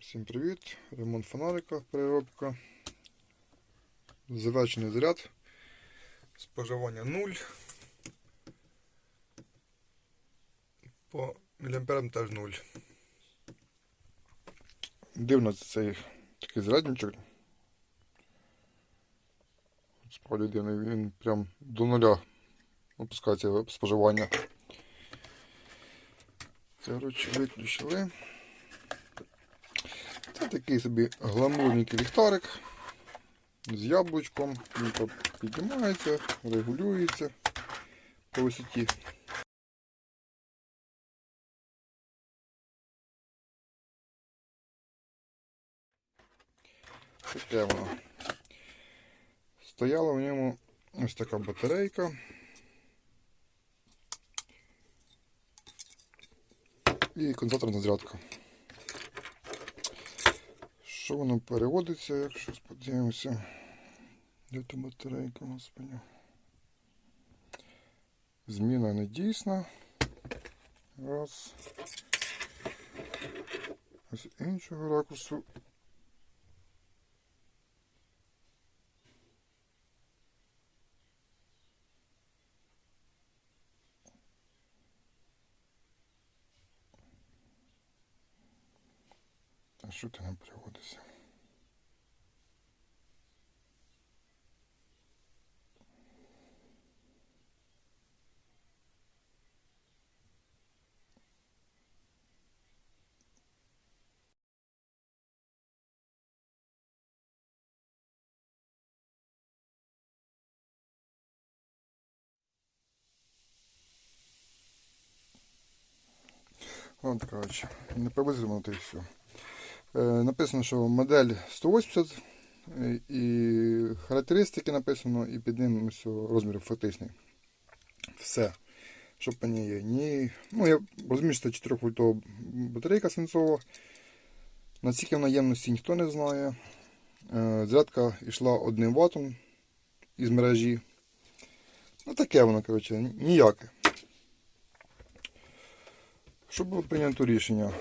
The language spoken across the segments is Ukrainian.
Всім привіт! Ремонт фонарика, переробка. Завершений заряд. Споживання 0. По міліамперам теж 0. Дивно цей такий зарядничок. Справді дивний, він прям до нуля опускається споживання. Коротше, виключили. Це такий собі гламурненький ліхтарик з яблучком. Він піднімається, регулюється по висоті. Таке воно. Стояла в ньому ось така батарейка. І конденсаторна зарядка. Що воно переводиться, якщо сподіваємося? Де та батарейка, господи? Зміна не дійсна. Раз. Ось іншого ракурсу. А що ти не переводиться? Ладно, коротше, не повеземо то і все. Е, написано, що модель 180 е, і характеристики написано, і під ним ось розмір фактичний. Все. Що по ній є. Ні, ну, я розумію, що це 4 вольтова батарейка свинцова. Наскільки вона ємності ніхто не знає. Е, Зарядка йшла 1 ватом із мережі. Ну таке воно, коротше, ніяке. Що було прийнято рішення?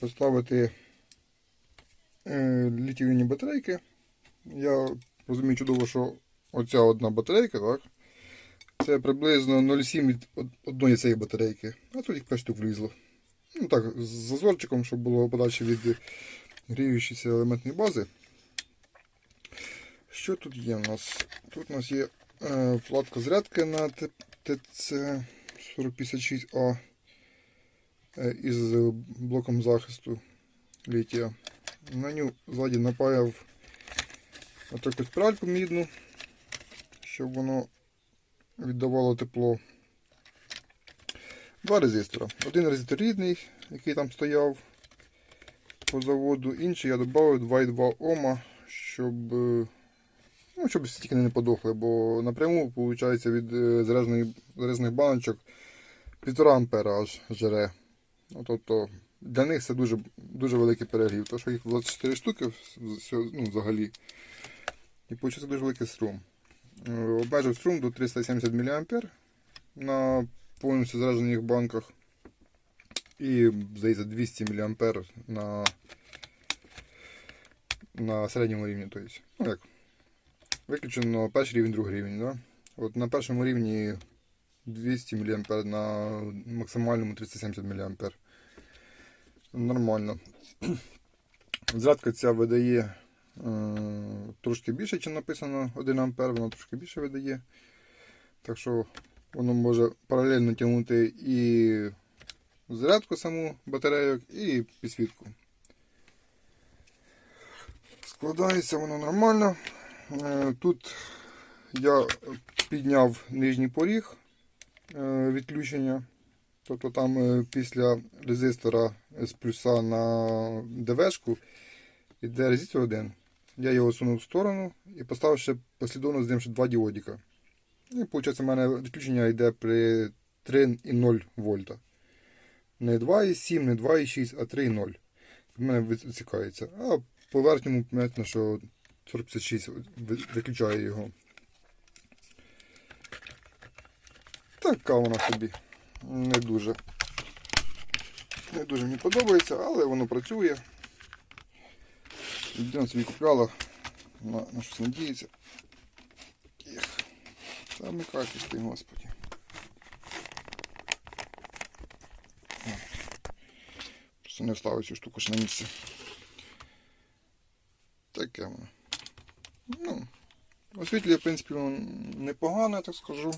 Поставити е, літіївні батарейки. Я розумію чудово, що оця одна батарейка, так? Це приблизно 0,7 від одної цієї батарейки. А тут їх 5 штук влізло. Ну так, з зазорчиком, щоб було подальше від гріючої елементної бази. Що тут є у нас? Тут у нас є е, вкладка зарядки на ТЦ 4056А е, із блоком захисту літія. На нього ззаді напаяв отаку спіральку мідну, щоб воно віддавало тепло. Два резистора. Один резистор рідний, який там стояв по заводу, інший я додав 2,2 Ома, щоб, е, ну, щоб стільки не подохли, бо напряму виходить від е, заряджених баночок 1,5 ампера аж жере. Ну, тобто для них це дуже, дуже великий перегрів, тому що їх 24 штуки ну, взагалі. І виходить дуже великий струм. Е, Обмежив струм до 370 мА на повністю заражених банках. І, здається, 200 мА на, на середньому рівні. Тобто, ну як, виключено перший рівень, другий рівень. Да? От на першому рівні 200 мА, на максимальному 370 мА. Нормально. Зарядка ця видає е, трошки більше, ніж написано 1 А, вона трошки більше видає. Так що воно може паралельно тягнути і зарядку саму батарейок, і підсвітку. Складається воно нормально. Е, Тут я підняв нижній поріг відключення. Тобто там е, після резистора з плюса на ДВшку йде резистор один. Я його сунув в сторону і поставив ще послідовно з ним ще два діодика. І виходить, у мене відключення йде при 3,0 вольта. Не 2,7, не 2,6, а 3,0. У мене висікається. А по верхньому, понятно, що 4056 ви- виключає його. Така вона собі. Не дуже. Не дуже мені подобається, але воно працює. Людина собі купляла, на, на щось надіється. Ех, Замикайтесь ти, господи. О, Просто не вставив цю штуку ще на місце. Таке воно. Ну, освітлює, в принципі, я так скажу.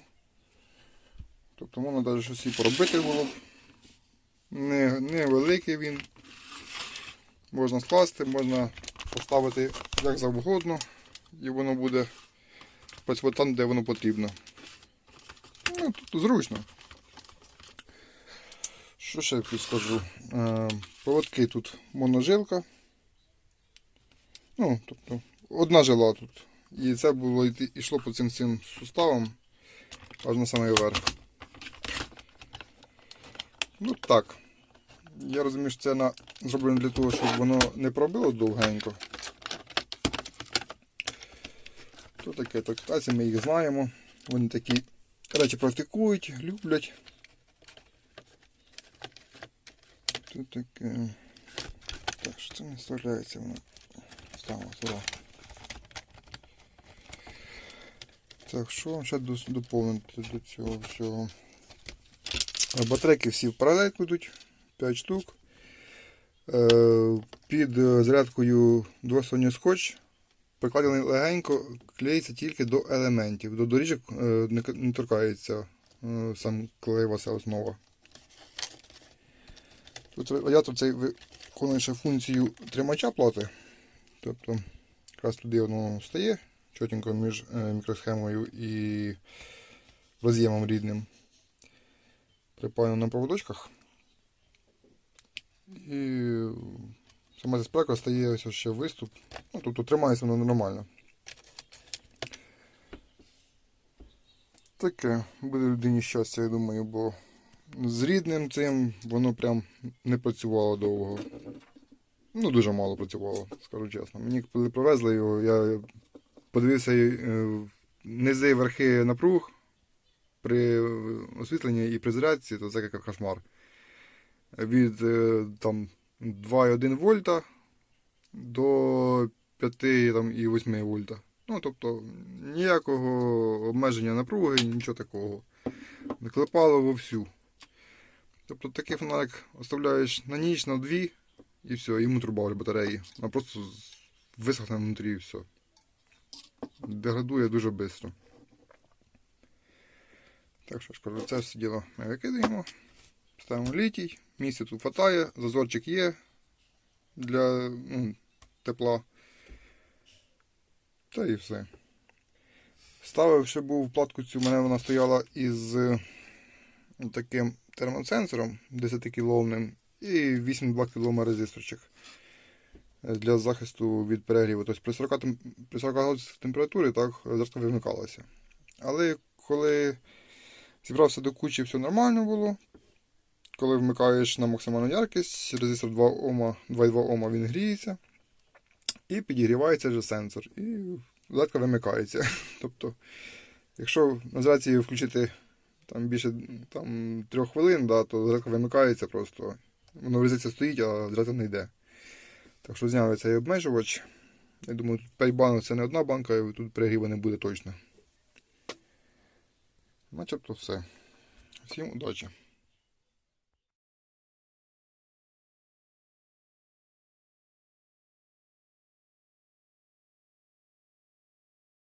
Можна навіть щось і поробити було б. Не, невеликий він. Можна скласти, можна поставити як завгодно, і воно буде працювати там, де воно потрібно. Ну, тут зручно. Що ще я тут скажу? Е, Проводки тут моножилка. Ну, тобто, одна жила тут. І це було йшло по цим цим суставам аж на самий верх. Ну так. Я розумію, що це на... зроблено для того, щоб воно не пробило довгенько. То таке так, китайці ми їх знаємо. Вони такі речі практикують, люблять. Тут таке. Так, що це не вставляється воно? Ставимо туди. Так, що вам ще доповнити до цього всього? Батарейки всі в паралель йдуть, 5 штук. Е, Під е, зарядкою двосторонній скотч прикладений легенько, клеїться тільки до елементів. До доріжок е, не, торкається сам клеєва ця основа. Тут радіатор цей виконує функцію тримача плати. Тобто якраз туди воно стає чотенько між мікросхемою і роз'ємом рідним. Припаяно на проводочках. І сама ця спека стає ось ще виступ. Ну, тобто тримається воно нормально. Таке буде людині щастя, я думаю, бо з рідним цим воно прям не працювало довго. Ну, дуже мало працювало, скажу чесно. Мені коли привезли його, я подивився е, низи верхи напруг при освітленні і при зарядці, то це як кошмар. Від е, там 2,1 вольта до 5 там, і 8 вольта. Ну, тобто ніякого обмеження напруги, нічого такого. Наклепало вовсю. Тобто такий фонарик оставляєш на ніч, на дві, і все, йому труба в батареї. Вона просто висохне внутрі і все. Деградує дуже швидко. Так що ж це все діло ми викидаємо. Ставимо літій. Місця тут хватає, зазорчик є для ну, тепла. Та і все. Ставив ще був платку цю, у мене вона стояла із е, таким термосенсором 10 кіловним і 8,2 кілома резисторчик для захисту від перегріву. Тобто при 40, тем- при 40 градусах температури так зразка вимикалася. Але коли зібрався до кучі, все нормально було. Коли вмикаєш на максимальну яркість, резистор 2 Ома, 2,2 Ома він гріється і підігрівається вже сенсор. І зарядка вимикається. Тобто, якщо на зарядці включити там більше там, 3 хвилин, да, то зарядка вимикається просто. Воно в розетці стоїть, а зарядка не йде. Так що зняли цей обмежувач. Я думаю, тут 5 банок це не одна банка, і тут перегріву не буде точно. Начебто все. Всім удачі!